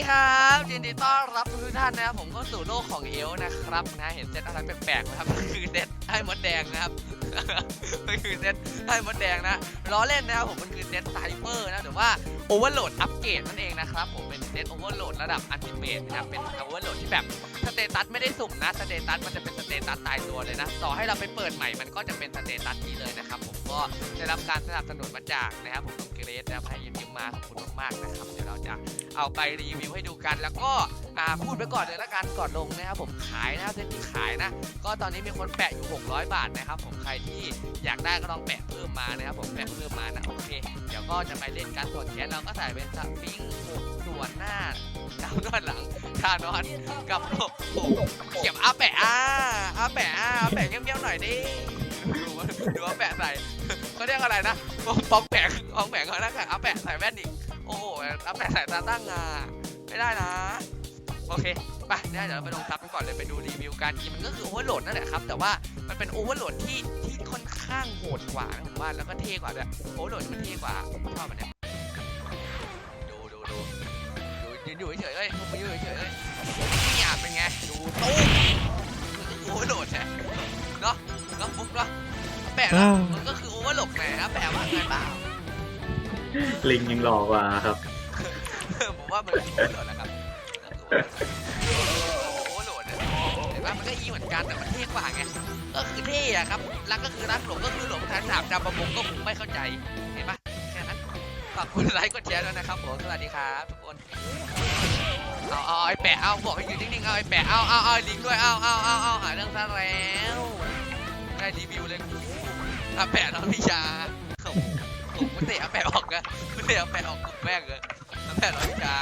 ดีครับยินดีต้อนรับทุกท่านนะครับผมก็สู่โลกของเอลนะครับนะเห็นเซตอะไรแปลกๆนะครับคือเซตไอ้มดแดงนะครับ มันคือเซตไอ้มดแดงนะล้อเล่นนะครับผมมันคือเซตไซเฟอร์นะหรือว่าโอเวอร์โหลดอัปเกรดนั่นเองนะครับผมเป็นเซตโอเวอร์โหลดระดับอันติเมทนะครับเป็นโอเวอร์โหลดที่แบบสเตตัสไม่ได้สุ่มนะสเตตัสมันจะเป็นสเตตัสตายตัวเลยนะต่อให้เราไปเปิดใหม่มันก็จะเป็นสเตตัสนี้เลยนะครับผมก็ได้รับการสนับสนุนมาจากนะครับผมน้องเกรซนะครับให้ยืมมาขอบคุณมากๆนะครับเดี๋ยวเราจะเอาไปรีวิวให้ดูกันแล้วก็ อ่าพูดไปก่อนเลยละกันก่อนลงนะครับผมขายนะครับเซตที่ขายนะ ก็ตอนนี้มีคนแปะอยู่ 600 บาทนะครับผมใครที่อยากได้ก็ลองแปะเพิ่มมานะครับผมแปะเพิ่มมานะโอเคเดี๋ยวก็จะไปเล่นกันส่วนแขนเราก็ใส่เป็นสปริงหกส่วนหน้าดาวนอนหลังทานอนกับโลกโอ้เขียบอาแปะอาอาแปะอาอาแปะเงี้ยบๆหน่อยดิดูว่าดูว่าแปะใส่เขาเรียกอะไรนะปองแปะปองแปะเขาหน้ากากอาแปะใส่แว่นอีกโอ้โหอาแปะใสายตาตั้งอะไม่ได้นะ โอเคไปได้เดี๋ยวเราไปลงซับกันก่อนเลยไปดูรีวิวการกินมันก็คือโอเวอร์โหลดนั่นแหละครับ แต่ว่ามันเป็นโอเวอร์โหลดที่ที่ค่อนข้างโหดกว่านะผมว่าแล้วก็เท่กว่าด้วยโอเวอร์โหลดมันเท่กว่าผมชอบมันเนี่ยดูดูดูดูยืนอยู่เฉยๆเลยพวกมึงยืนอยู่เฉยๆเลยนี่อะเป็นไงดูตู้โอเวอร์โหลดใช่เนาะเนาะปุ๊บเนาะแปะแล้วมันก็คือโอเวอร์โหลดแหมแปะว่าไงเปล่าลิงยังหล่อกว่าครับผมว่ามันโอเวอร์โหลดนะครับ โอเวอร์โหลดเนี่ยเห็นปะมันก็อีเหมือนกันแต่มันเท่กว่าไง ก็คือเท่อะครับ รักก็คือรักหลงก็คือหลงทางสามจำประมงก็คงไม่เข้าใจ เห็นปะแค่นั้นฝากกดไลค์กดแชร์ด้วยนะครับผม สวัสดีครับทุกคน เอาเอาไอ้แปะ เอาบอกให้อยู่นิ่งๆ เอาไอ้แปะ เอาเอาเอาลิงด้วย เอาเอาเอาเอาหาเรื่องซะแล้ว ได้รีวิวเลยกูอาแปะน้องพิชาโอ้โหผมไม่เตะอาแปะออกนะไม่เตะอาแปะออกกลุ่มแม่งเลยอาแปะน้องพิชา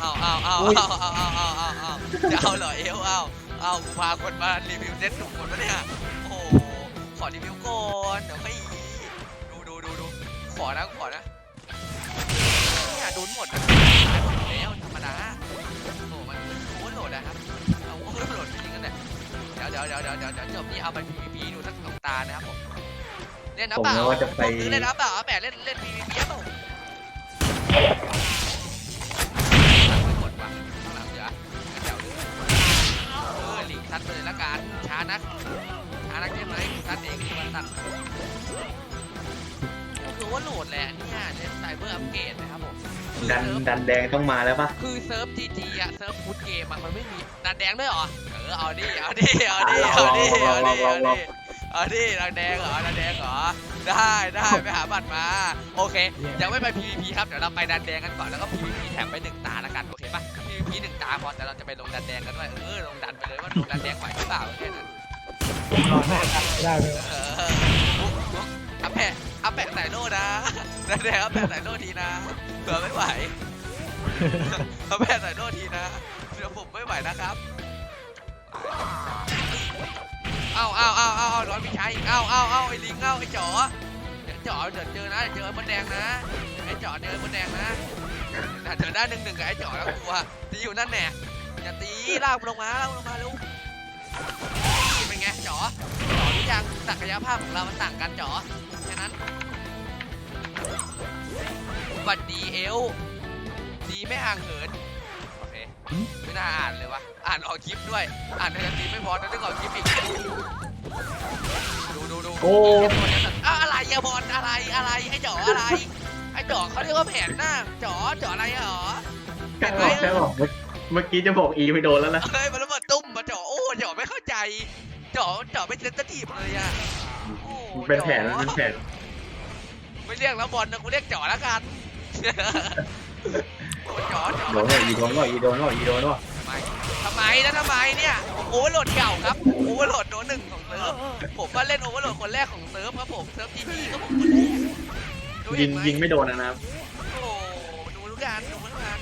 เอาเอาเอาเอาเอาเอาเอาเอาเอาจะเอาเหรอเอวเอาเอากูพาคนมารีวิวเซ็ตถูกคนปะเนี่ย โอ้โห ขอรีวิวก่อนเดี๋ยวให้ดูดูดูดูขอนะขอนะเนี่ยโดนหมดตายหมดแล้วธรรมดาโอ้โหมันโคตรโหลดนะครับเอาโคตรโหลดจริงๆกันเนี่ยเดี๋ยวเดี๋ยวเดี๋ยวเดี๋ยวเดี๋ยวเดี๋ยวจบนี่เอาไป PVP ดูสักสองตานะครับผมเล่นนะเปล่าผมซื้อเล่นนะเปล่าเอาแบบเล่นเล่น PVP เปล่า เออหลีกทัดไปเลยละกันช้านักช้านักใช่ไหมทัดเองคือมันตัดก็คือว่าโหลดแหละเนี่ยเล่นไซเบอร์อัปเกรดนะครับผมคือดันเซิร์ฟดันแดงต้องมาแล้วปะคือเซิร์ฟจีจีอะเซิร์ฟฟูดเกมอะมันไม่มีดันแดงด้วยเหรอเออเอาดิเอาดิเอาดิเอาดิเอาดิเอาดิเอาดิดันแดงเหรอดันแดงเหรอ ได้ได้ไปหาบัตรมา โอเค ยังไม่ไป PVP ครับ เดี๋ยวเราไปดันแดงกันก่อน แล้วก็ PVP แถมไปหนึ่งตาละกัน โอเคปะ PVP หนึ่งตาพอ แต่เราจะไปลงดันแดงกันด้วย เออ ลงดันไปเลยว่าลงดันแดงไหวหรือเปล่าแค่นั้นได้เลยเออบุ๊กบุ๊กอาแปะอาแปะใส่โล่นะดันแดงอาแปะใส่โล่ทีนะ เผื่อไม่ไหวอาแปะใส่โล่ทีนะเดี๋ยวผมไม่ไหวนะครับ เอาเอาเอาเอาเอาร้อนพี่ชายอีกเอาเอาเอาไอ้ลิงเอาไอ้จ๋อเดี๋ยวจ๋อเดี๋ยวเจอนะเดี๋ยวเจอไอ้มดแดงนะไอ้จ๋อเจอไอ้มดแดงนะแต่เจอได้หนึ่งหนึ่งกับไอ้จ๋อแล้วกูอะตีอยู่นั่นแน่อย่าตีลากลงมาลากลงมาลูกเป็นไงจ๋อจ๋อรู้ยังศักยภาพของเรามันต่างกันจ๋อแค่นั้นบัดดีเอลดีไม่ห่างเหิน ไม่น่าอ่านเลยวะ อ่านออกคลิปด้วย อ่านในทีไม่พอต้องออกคลิปอีก ดูดูดูโอ้อ้าวอะไรอะบอลอะไรอะไรไอ้จ๋ออะไร ไอ้จ๋อเขาเรียกว่าแผนหน้าจ๋อจ๋ออะไรอะหรอแค่บอกแค่บอกเมื่อเมื่อกี้จะบอกอีไม่โดนแล้วนะ เฮ้ยมันระเบิดตุ้มมาจ๋อโอ้จ๋อไม่เข้าใจจ๋อจ๋อไม่เซนสทีฟเลยอะโอ้มันเป็นแผนจ๋อมันเป็นแผน ไม่เรียกแล้วบอลนะกูเรียกจ๋อแล้วกัน โอ้จ๋อจ๋อโดนว่าอีโดนว่าอีโดนว่าอีโดนว่าทำไมทำไมแล้วทำไมเนี่ยโอเวอร์โหลดเก่าครับโอเวอร์โหลดโดนหนึ่งของเซิร์ฟผมว่าเล่นโอเวอร์โหลดคนแรกของเซิร์ฟครับผมเซิร์ฟจีจีก็ผมคนแรกดูยิเห็งนไหมยิงไม่โดนนะนะครับโอ้ดูทุกอย่างดูทุกอย่าง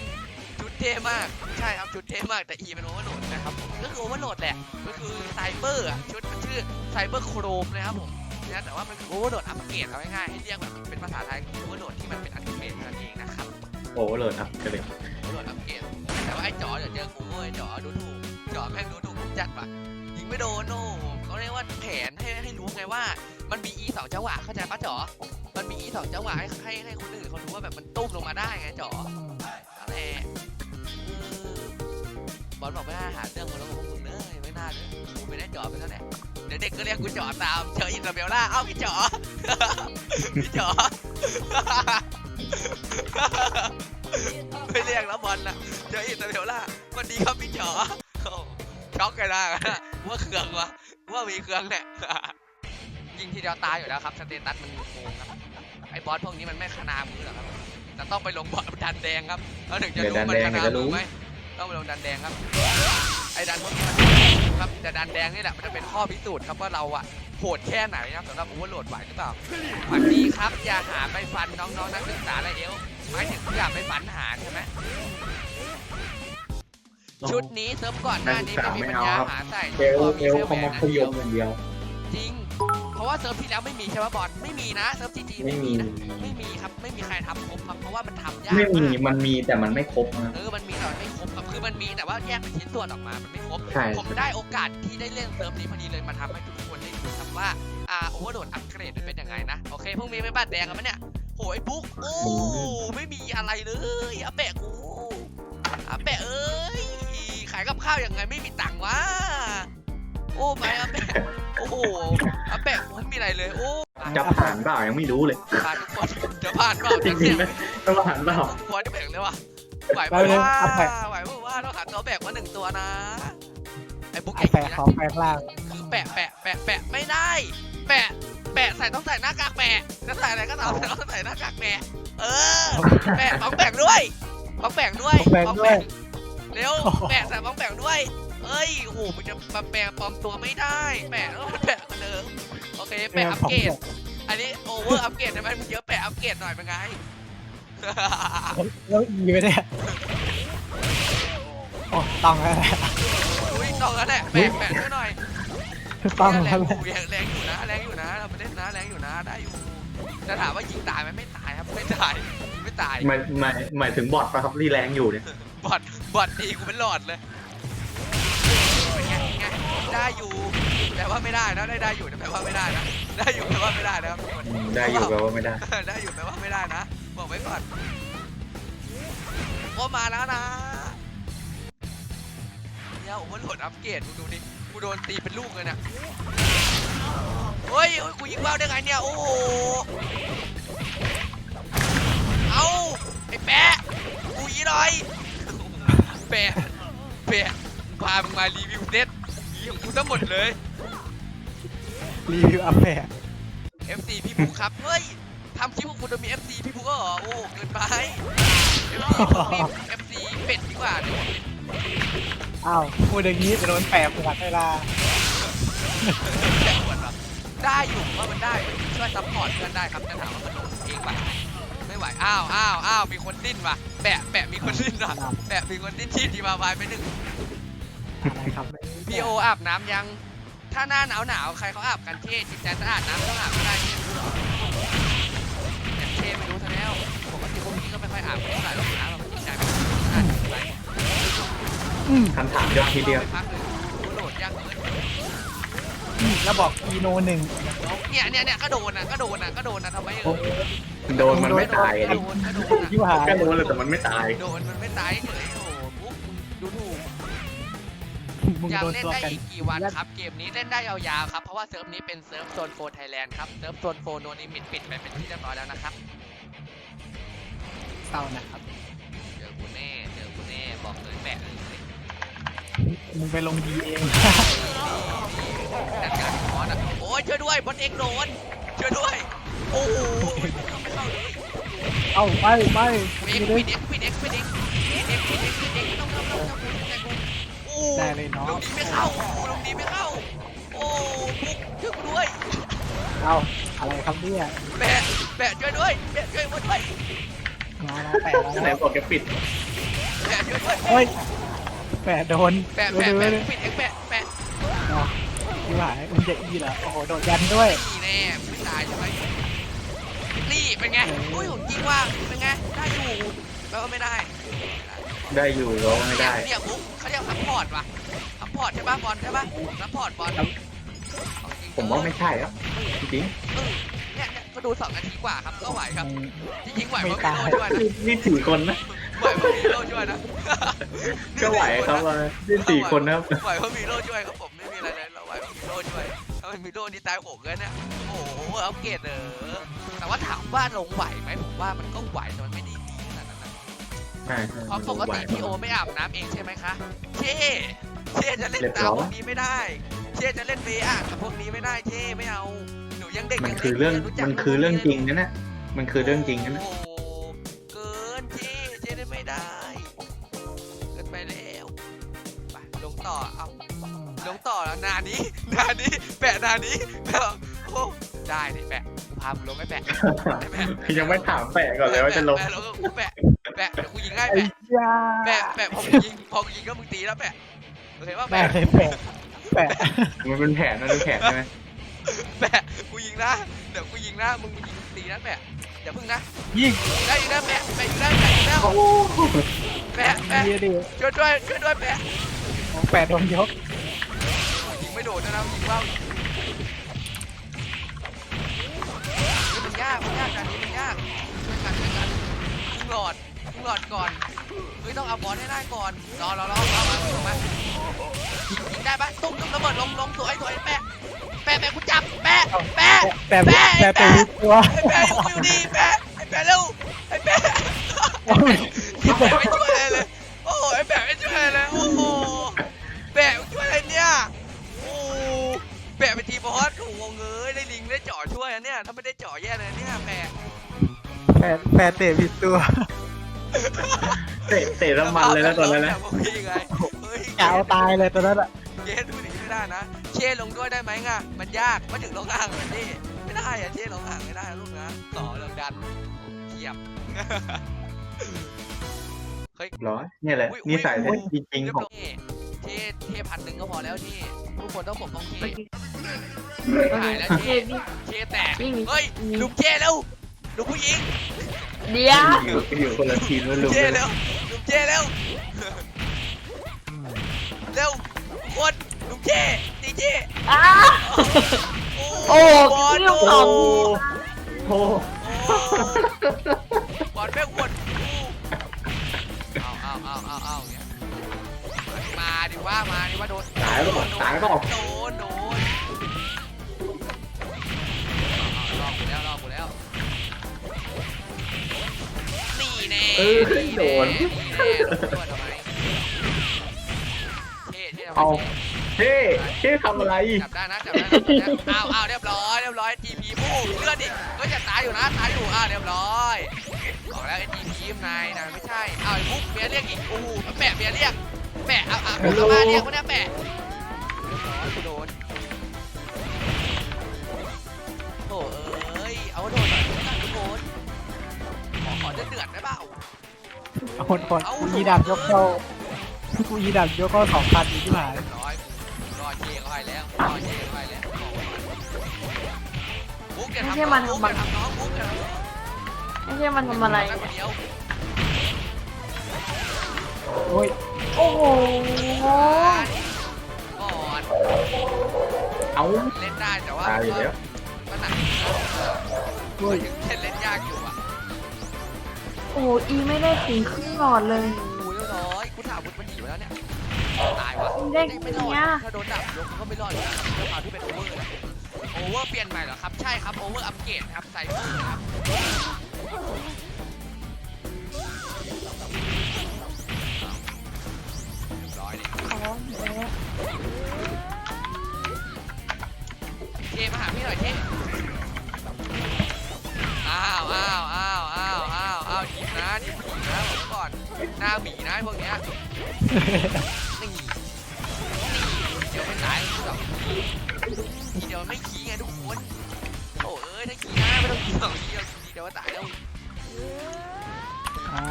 ชุดเท่มากใช่ครับชุดเท่มากแต่อีเป็นโอเวอร์โหลดนะครับผมก็คือโอเวอร์โหลดแหละก็คือไซเบอร์อะชุดมันชื่อไซเบอร์โครมนะครับผมนะแต่ว่ามันคือโอเวอร์โหลดอัปเกรดเอาง่ายๆให้เรียกแบบเป็นภาษาไทยคือโอเวอร์โหลดที่มันเป็นอัปเกรดนั่นเองนะครับ โอ้โหโหลดครับกระเด็นโอเวอร์โหลดอัปเกรดแต่ว่าไอ้จ๋อเดี๋ยวเจอกูเว้ยจ๋อดูถูกจ๋อแม่งดูถูกผมจัดปะยิงไม่โดนโน่เขาเรียกว่าแผนให้ให้รู้ไงว่า มันมี E สองจังหวะเข้าใจปะจ๋อมันมี E สองจังหวะให้ให้ให้คนอื่นเขารู้ว่าแบบมันตุ้มลงมาได้ไงจ๋อแหละเออบอลบอกไม่น่าหาเรื่องมึงแล้วบอกว่ามึงเนยไม่น่าเลยกูไม่ได้จ่อไปแล้วแหละเดี๋ยวเด็กก็เรียกกูจ่อตามเจออินซาเบลล่าเอ้าพี่จ่อพี่จ่อ ล้วบอลนะเจออินซาเบลล่าสวันดีครับพี่จ่อโอ้ช็อกกันได้นะว่าเครื่องวะว่ามีเครื่องเนี่ยยิงทีเดียวตายอยู่แล้วครับสเตตัสมันโกงครับไอ้บอสพวกนี้มันไม่ขนามือหรอกครับแต่ต้องไปลงบอสดันแดงครับแล้วถึงจะรู้มันขนามือไหมต้องไปลงดันแดงครับไอ้ดันพวกนี้มันครับแต่ดันแดงนี่แหละมันจะเป็นข้อพิสูจน์ครับว่าเราอะโหดแค่ไหนนะครับสำหรับโอเวอร์โหลดไหวหรือเปล่าฝันดีครับอย่าหาไปฟันน้องๆนักศึกษาอะไรเอวหมายถึงอย่าไปฝันหาใช่ไหม ชุดนี้เซิร์ฟก่อนหน้านี้ไม่มีปัญญาหาใส่เอลพอเอมีลแค่แหวเขามานอัพนยเดียวมอย่างเดียว จริง เพราะว่าเซิร์ฟที่แล้วไม่มีใช่ไหมบอลไม่มีนะเซิร์ฟจีจีไม่ไม่มีมีนะไม่มีครับไม่มีใครทำครบครับเพราะว่ามันทำยากไม่มีากมันมีแต่มันไม่ครบนะเออมันมีแต่มันไม่ครบครับคือมันมีแต่ว่าแยกเป็นชิ้นส่วนออกมามันไม่ครบใช่ผมได้โอกาสที่ได้เล่นเซิร์ฟนี้พอดีเลยมาทำให้ทุกคนได้ดูครับว่าอ่าโอเวอร์โหลดอัปเกรดมันเป็นยังไงนะโอเคพรุ่งนี้ไม่บ้านแดงกันไหมเนี่ยโหยบุ๊กโอ้ไม่มีอะไรเลยอาแปะกูอาแปะเอ้ยขายกับข้าวยังไงไม่มีตังค์วะ โอ้ไปอาแปะโอ้โหอาแปะกูไม่มีอะไรเลย โอ้จะผ่านเปล่ายังไม่รู้เลยผ่านทุกคนจะผ่านเปล่าจจะริเสี่ยงงๆนะจะผ่านเปล่าพอจะแบ่งเลยว่ะไหวไปปะเลยว่าเอาแปะไหวปะว่าต้องหาตัวแบกมาหนึ่งตัวนะไอ้บุ๊กไอ้เก่งแปะนะขอแปลงล่างคือแปะแปะแปะแปะไม่ได้ แปะแปะใส่ต้องใส่หน้ากากแปะจะใส่อะไรก็ตามแต่ต้องใส่หน้ากากแปะเออแปะต้องแบ่งด้วยต้องแบ่งด้วยขอแปลงด้วย เร็วแปะใส่ต้องแบ่งด้วยเอ้ยโอ้โหมันจะมาแปะปลอมตัวไม่ได้แปะแล้วมันแปะกันเดิมโอเคแปะอัปเกรดอันนี้โอเวอร์อัปเกรดใช่ไหมมึงเยอะแปะอัปเกรดหน่อยเป็นไงแล้วอีไปเนี่ยโอ้ต้องแล้วแหละอุ้ยต้องแล้วแหละแปะแปะด้วยหน่อยต้องแรแล้วงแหอละยู่แรงอยู่นะแรงอยู่นะเราไปเล่นนะแรงอยู่นะได้อยู่จะถามว่ายิงตายไหมไม่ตายครับไม่ตายไม่ตายหมายหมายหมายถึงบอทปะครับที่แรงอยู่เนี่ยบอด บอดดีกูเป็นหลอดเลยเป็นไงเป็นไงได้อยู่แต่ว่าไม่ได้นะได้ได้อยู่แต่แปลว่าไม่ได้นะได้อยู่แต่ว่าไม่ได้นะครับทุกคน อืมได้อยู่แปลว่าไม่ได้ ได้อยู่แต่ว่าไม่ได้นะ บอกไว้ก่อนโอ้มาแล้วนะเนี่ยโอ้โหโหลดอัปเกรดดูดูดิกูโดนตีเป็นลูกเลยเนี่ยเฮ้ยเฮ้ยกูยิงว่าวได้ไงเนี่ยโอ้โหเอาไอ้แปะกูยีหน่อยแปะแปะพามึงมารีวิวเน็ตยีของกูทั้งหมดเลย รีวิวอัปแปะ FC พี่บุ๊คครับ เฮ้ยทำคลิปของคุณจะมี FC พี่บุ๊คก็เหรอ โอ้ เกินไป FC ผมมี FC เป็ดดีกว่าเดี๋ยวผมอ้าวพูดอย่างนี้จะโดนแปะปวดเวลาแปะปวดเหรอได้อยู่ว่ามันได้ช่วยซัพพอร์ตเพื่อนได้ครับจะถามว่ามันลงเองป่ะไม่ไหว อ้าวอ้าวอ้าวมีคนดิ้นว่ะ แปะแปะมีคนดิ้นว่ะแปะมีคนดิ้นที่ดีมาบายไปหนึ่งอะไรครับพี่โออาบน้ำยัง ถ้าหน้าหนาวหนาวๆใครเขาอาบกันเท่จิตใจสะอาดน้ำไม่ต้องอาบก็ได้เนี่ยรู้หรอแต่เท่ไม่รู้ซะแล้วปกติพวกนี้ก็ไม่ค่อยอาบเท่าไหร่หรอกน้ำเราจิตใจไม่สะอาดเท่าไหร่อืมคำถามยอดทีเดียวไม่พักเลยโหลดยากเกินอืมแล้วบอกอีโนหนึ่งเนี่ยเนี่ยเนี่ยก็โดนอะก็โดนอะก็โดนอะทำไมเออ โดนมันไม่ตายก็อะโดนก็โดนที่ว่าแค่โดนเลยแต่มันไม่ตาย โดนมันไม่ตายเฉยโอ้โหปุ๊บดูถูกมึงอยากโดนเล่นตัวได้กันอีกกี่วันครับ เกมนี้เล่นได้ยาวๆครับ เพราะว่าเซิร์ฟนี้เป็นเซิร์ฟโซนโฟไทยแลนด์ครับเซิร์ฟโซนโฟโนนิมิตปิดไปเป็นที่เรียบร้อยแล้วนะครับ เศร้านะครับ เจอกูแน่เจอกูแน่บอกเลยแปะเลยมึงไปลงดีเองจัดการคอนอะโอ้ยช่วยด้วยบอลเอ็กโดนช่วยด้วย โอ้โหเข้าเลยเอ้าไปไปเอ็กไม่ปิได้ดเอ็กปิดเอ็กปิดเอ็กเอ็กปิดเอ็กปิดเอ็กต้องเข้าไม่ต้องเข้าแต่กูโอ้ได้เลยเนาะลงดีไม่เข้าลงดีไม่เข้า โอ้บุกช่วยกูด้วยเอาอะไรครับเนี่ยแปะแปะช่วยด้วยแปะช่วยกูด้วยมาแล้วแปะแล้วบอกแกปิดแปะช่วยด้วยเฮ้ยแปะโดนแปะแปะแปะปิดเอ็กแปะแปะที่ไหายมึงจะอีเหรอโอ้โหโดดยันด้วยนี่แน่ไม่ตายใช่ไหม นี่เป็นไงอุ้ยยิงว่าเป็นไงได้อยู่แล้วก็ไม่ได้ได้อยู่ก็ไม่ได้เนี่ยบุ๊กเขาเรียกซัพพอร์ตว่ะซัพพอร์ตใช่ป่ะบอลใช่ป่ะซัพพอร์ตบอลครับของจริงผมว่าไม่ใช่ครับจริงเออเนี่ยเนี่ยก็ดูสองนาทีกว่าครับก็ไหวครับมึงที่ยิงไหวเพราะไม่พี่ตายโดนด้วยๆนี่นี่สี่คนนะไหวเพราะมีโล่ช่วยนะก็ไหวครับว่าที่สี่คนนะครับไหวเพราะมีโล่ช่วยครับผมไม่มีอะไรเลยเราไหวเพราะมีโล่ช่วยถ้าไม่มีโล่นี่ตายโหงเลยเนี่ยโอ้โหอัปเกรดเออ แต่ว่าถามว่าลงไหวไหมผมว่ามันก็ไหวแต่มันไม่ได้ดีขนาดนั้นนะใช่ใช่เพราะปกไหวติพี่โอไม่อาบน้ำเองใช่ไหมคะเช่เช่จะเล่นเรียบตาร้มอยพวกนี้ไม่ได้เช่จะเล่นเบอะกับพวกนี้ไม่ได้เช่ไม่เอาหนูยังเด็กมันยังคือเล็กเรื่องยังจักมันคือเรื่องจริงนะเนี่ยมันคือเรื่องจริงนะเนี่ย โอ้โหเกินเช่เช่ได้ไม่ได้ เกินไปแล้วไปลงต่อเอาลงต่อแล้วนานี้ นานี้แปะนานี้แล้วโอ้ได้ดิแปะกูพามึงลงไม่แปะไม่แปะยังไม่ถามแปะก่อนเลยว่าจะลงแปะลงกูแปะแปะเดี๋ยวกูยิงให้ไอ้แปะยาแปะแปะพอกูยิงพอกูยิงก็มึงตีแล้วแปะโอเคว่าแม่แปะเคยแปะแปะมันเป็นแผนนะเป็นแผนใช่ไหมแปะกูยิงนะเดี๋ยวกูยิงนะมึงยิงตีนะแปะอย่าพึ่งนะยิงได้ยิงนะแปะแปะยิงได้แปะยิงแล้วแปะแปะเดียดิช่วยด้วยช่วยด้วยแปะแปะโดนยกยิงไม่โดดนะนะยิงว่า ยากมันยากการนี้มันยากช่วยกันช่วยกันยิงหลอดยิงหลอดก่อนเฮ้ยต้องเอาบอลให้ได้ก่อนรอรอรอรอมาลงมายิงยิงได้ปะตุ้มตุ้มระเบิดลงลงสวยสวยแปะแปะแปะกูจับแปะแปะแปะแปะแปะเป็นตัวไอ้แปะอยู่อยู่ดีแปะไอ้แปะเร็วไอ้แปะโอ้ยไอ้แปะไม่ช่วยอะไรเลยโอ้โหไอ้แปะไม่ช่วยอะไรเลยโอ้โหแปะช่วยอะไรเนี่ยโอ้โหแปะไปทีบอสโอ้โหงงเงยได้ลิงได้เจ่อช่วยนะเนี่ยถ้าไม่ ได้เจ่อแย่เลยเนี่ยแปะแปะแปะเตะผิดตัวเตะเตะน้ำมันเลยนะตอนนั้นนะแบบพวกพี่ไงเฮ้ยกะเอาตายเลยตอนนั้นอะเจ๊ดูหนีไม่ได้นะ เช่ลงด้วยได้ไหมง่ะมันยากมาถึงลงอ่างเลยนี่ไม่ได้อะเช่ลงอ่างไม่ได้นะลูกนะต่อเรื่องดันเทียบ เฮ้ย ร้อยเนี่ยแหละนิสัยแท้จริงเรียบๆของร้อย เท่เท่พันหนึ่งก็พอแล้วที่ทุกคนต้องปกป้องเท่เมื่อกี้หายแล้วโอเท่เคพี่เท่แตกวิ่งหนีเฮ้ยลุกเท่เร็วลุกผู้หญิงเดี๋ยวอยู่อยู่คนละทีมแล้วลุงเท่เร็วลุกเท่เร็วเร็วทุกคนลุกเท่ตีเท่อ้าโอ้โอ้บอลพี่โอ้ขโอ้ำโหบอลแม่งหวดเอาเอาเอาเอาเอาเนี่ย มาดิว่ามาดิว่าโดนตายก็บอกตายก็บอก โดนโดนรอบกูแล้วรอบกูแล้วนี่แน่เออโดน แน่โดนทำไมเท่เท่ทำไมเอาท่ เฮ้เฮ้ทำอะไร จับได้นะจับได้นะจับได้นะอ้าวอ้าวเรียบร้อยเรียบร้อยทีพีผู้เลือดดิก็จะตายอยู่นะตายอยู่อ้าวเรียบร้อยบอกแล้วไอ้ทีพีมนายนะไม่ใช่อ้าวไอ้มุกเบียร์เรียกอีกโอ้โหแปะเบียร์เรียก แปะเอาเอาเอามาเรียกคนเนี้ยแปะน้อยกูโดนโถ่เอ้ย เอาโดนหน่อยทุกคนขอขอเดือดเดือดได้เปล่า คนคนกูยีดับยกเข้ากูยีดับยกเข้าสองพันอีกที่หายร้อยรอเชเขาให้แล้วรอเชเขาให้แล้วบอกไว้ก่อนมุกอย่าทำน้องมุกอย่าทำน้องมุกอย่าทำน้องไม่ใช่มันทำอะไรแค่คนเดียวโอ้ย โอ้โหก่อนเอา เล่นได้แต่ว่าตายอยู่แล้ว ก็หนักโอ้ยถึงเล่นเล่นยากอยู่อะโอ้โหอีไม่ได้ถึงครึ่งหลอดเลยโอ้ยเรียบร้อยกูถามคุณมันหนีไปแล้วเนี่ยตายวะเด็กไม่รอดเนี่ย ถ้าโดนดับยกก็ไม่รอดอยู่แล้วครับด้วยความที่เป็นโอเวอร์นะโอเวอร์เปลี่ยนใหม่เหรอครับ ใช่ครับโอเวอร์อัปเกรดครับไซเฟอร์ครับ หน้าหมีนะพวกเนี้ยนี่นี่เดี๋ยวไม่ตายหรอกทีเดียวไม่ขี้ไงทุกคนโอ้เอ้ยถ้าขี้นะไม่ต้องขี้หรอกขี้เดียวทีเดียวก็ตายแล้วอ่า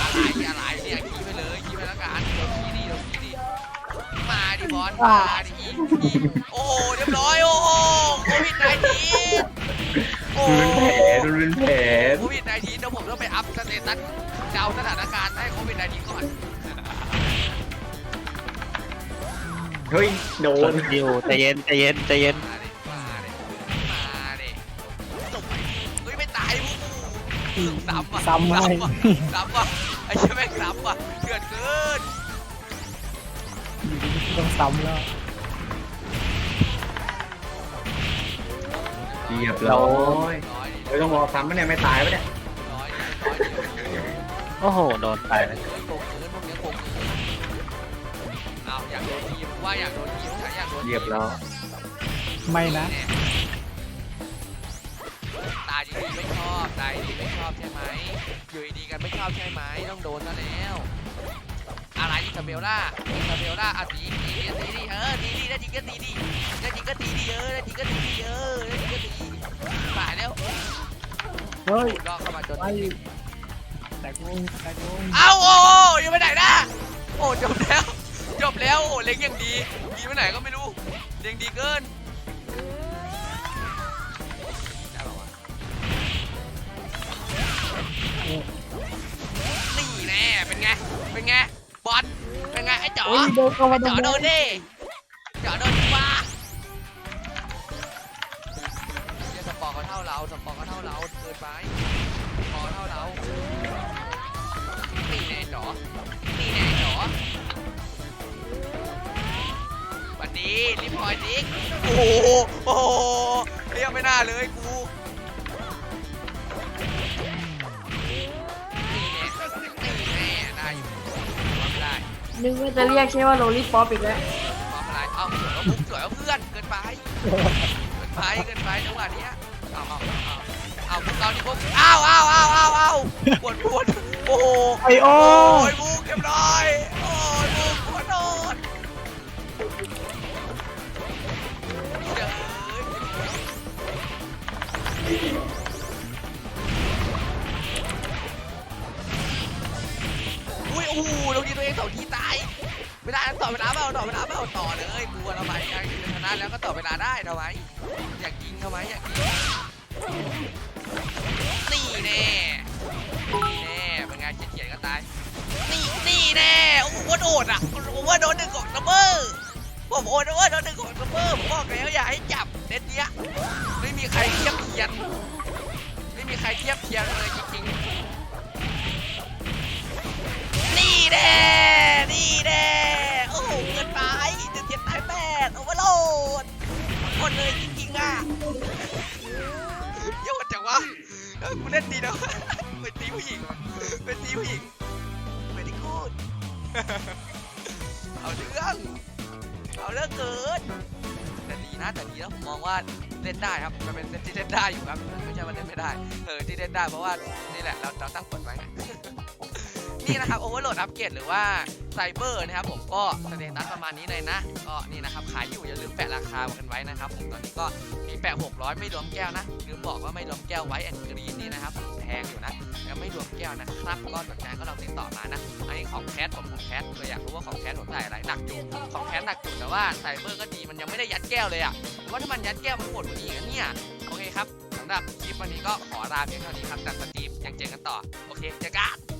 อะไรอะไรเนี่ยขี้ไปเลยขี้ไปแล้วกันเดี๋ยวขี้ดีเดี๋ยวขี้ดีมาดิบอลมาดิอีอีโอ้เรียบร้อยโอ้โหโควิดไนทีโอ้ดูเป็นแผลดูเป็นแผลโควิดไนทีเดี๋ยวผมต้องไปอัพสเตตัสเดาสถานการณ์ให้โควิดไนทีก่อนเฮ้ยโดนนดิวใจเย็นใจเย็นใจเย็นมาดิมาดิมาดิจบไปเฮ้ยไม่ตายพวกกูซ้ำว่ะซ้ำว่ะซ้ำว่ะไอ้เชี่ยแม่งซ้ำว่ะเดือดเกินต้องซ้ำแล้วเรียบร้อย ร้อยดิไม่ต้องรอซ้ำไหมเนี่ยไม่ตายปะเนี่ย โอ้โห โดนไปแล้วเฮ้ยโกงเกินพวกเนี้ยโกงเกินเอาอยากโดนทีมว่าอยากโดนทีมฉันอยากโดนทีมเรียบร้อยไม่นะแตาดีๆไม่ชอบตาดีๆไม่ชอบใช่ไหมอยู่ดีๆกันไม่ชอบใช่ไหมต้องโดนซะแล้ว อะไรอิซาเบลล่าอิซาเบลล่าอะตีตีตีตีดิเออตีดิได้จริงก็ตีดิได้จริงก็ตีดิเออได้จริงก็ตีดิเออได้จริงก็ตีตายแล้วเฮ้ยลอกเข้ามาจนไป แต่กูแต่กูเอาโอ้ยังไปไหนนะโอ้จบแล้วจบแล้วโอ้เล็งอย่างดีดีไปไหนก็ไม่รู้เล็งดีเกินได้ป่าวะนี่แน่เป็นไงเป็นไงบอลเป็นไงไอ้จ๋อโอ้ยโดนเข้ามาเจาะโดนดิเจาะโดนดีกว่าเหี้ยสปอร์ก็เท่าเราสปอร์ก็เท่าเราเกินไปสปอร์ก็เท่าเรา นี่แน่จ๋อนี่แน่จ๋อวันนี้รีพอยดิกโอ้โหโอ้โหเรียกไม่น่าเลยกูนี่แน่นี่แน่ได้อยู่ว่าไม่ได้นึกว่าจะเรียกใช่ว่าโรลลี่ป๊อปอีกแล้วทำอะไรเอาสวยว่ามุกสวยว่าเพื่อนเกินไปเกินไปเกินไปจังหวะเนี้ยเอาเอาเอาเอาพวกเราดิพวกอ้าวอ้าวอ้าวอ้าวอ้าวปวดปวด โอ้โหไอโอโอ้ยมุกเรียบร้อยโอ้ยมุกขอโทษเจ๋ยอุ้ยโอ้โหลงทีตัวเองสองทีตายไม่ได้ต่อเวลาเปล่าต่อเวลาเปล่าต่อเลยกลัวทำไมอยากชนะแล้วก็ต่อเวลาได้ทำไมอยากยิงทำไมอยากยิง แน่โอ้โหโดดอะผมว่าโดนหนึ่งของซัมเมอร์ผมโอนว่าโดนหนึ่งของซัมเมอร์ผมบอกแล้วอย่าให้จับเด็ดเนี้ยไม่มีใครเทียบเทียนไม่มีใครเทียบเทียนเลยจริงๆนี่แน่นี่แน่โอ้โหเกินไปเดือดเจ็ดตายแปดโอเวอร์โหลดหมดเลยจริงๆอะโยนจังวะกูเล่นดีนะเป็นตีผู้หญิงเป็นตีผู้หญิง เอาเรื่อง เอาเรื่องเกินแต่ดีนะแต่ดีแล้วผมมองว่าเล่นได้ครับมันเป็นเล่นที่เล่นได้อยู่ครับไม่ใช่ว่าเล่นไม่ได้เออที่เล่นได้เพราะว่านี่แหละเราเราตั้งกฎไว้นี่นะครับโอเวอร์โหลดอัปเกรดหรือว่าไซเบอร์นะครับผมก็สเตตัสประมาณนี้เลยนะก็นี่นะครับขายอยู่อย่าลืมแปะราคากันไว้นะครับผมตอนนี้ก็มีแปะ 600 ไม่รวมแก้วนะลืมบอกว่าไม่รวมแก้วไว้แอนกรีนนี่นะครับ งอยู่นะแล้วไม่รวมแก้วนะครับก็สนใจก็ลองติดต่อมานะ อันนี้ของแคสผมของแคสเลยอยากรู้ว่าของแคสผมใส่อะไรหนักอยู่ของแคสหนักอยู่แต่ว่าไซเบอร์ก็ดีมันยังไม่ได้ยัดแก้วเลยอะว่าถ้ามันยัดแก้วมันหมดกว่านี้นะเนี่ยโอเคครับสำหรับคลิปวันนี้ก็ขอลาเพียงเท่านี้ครับแต่สตรีมยังเจอกันต่อโอเคเจอกัน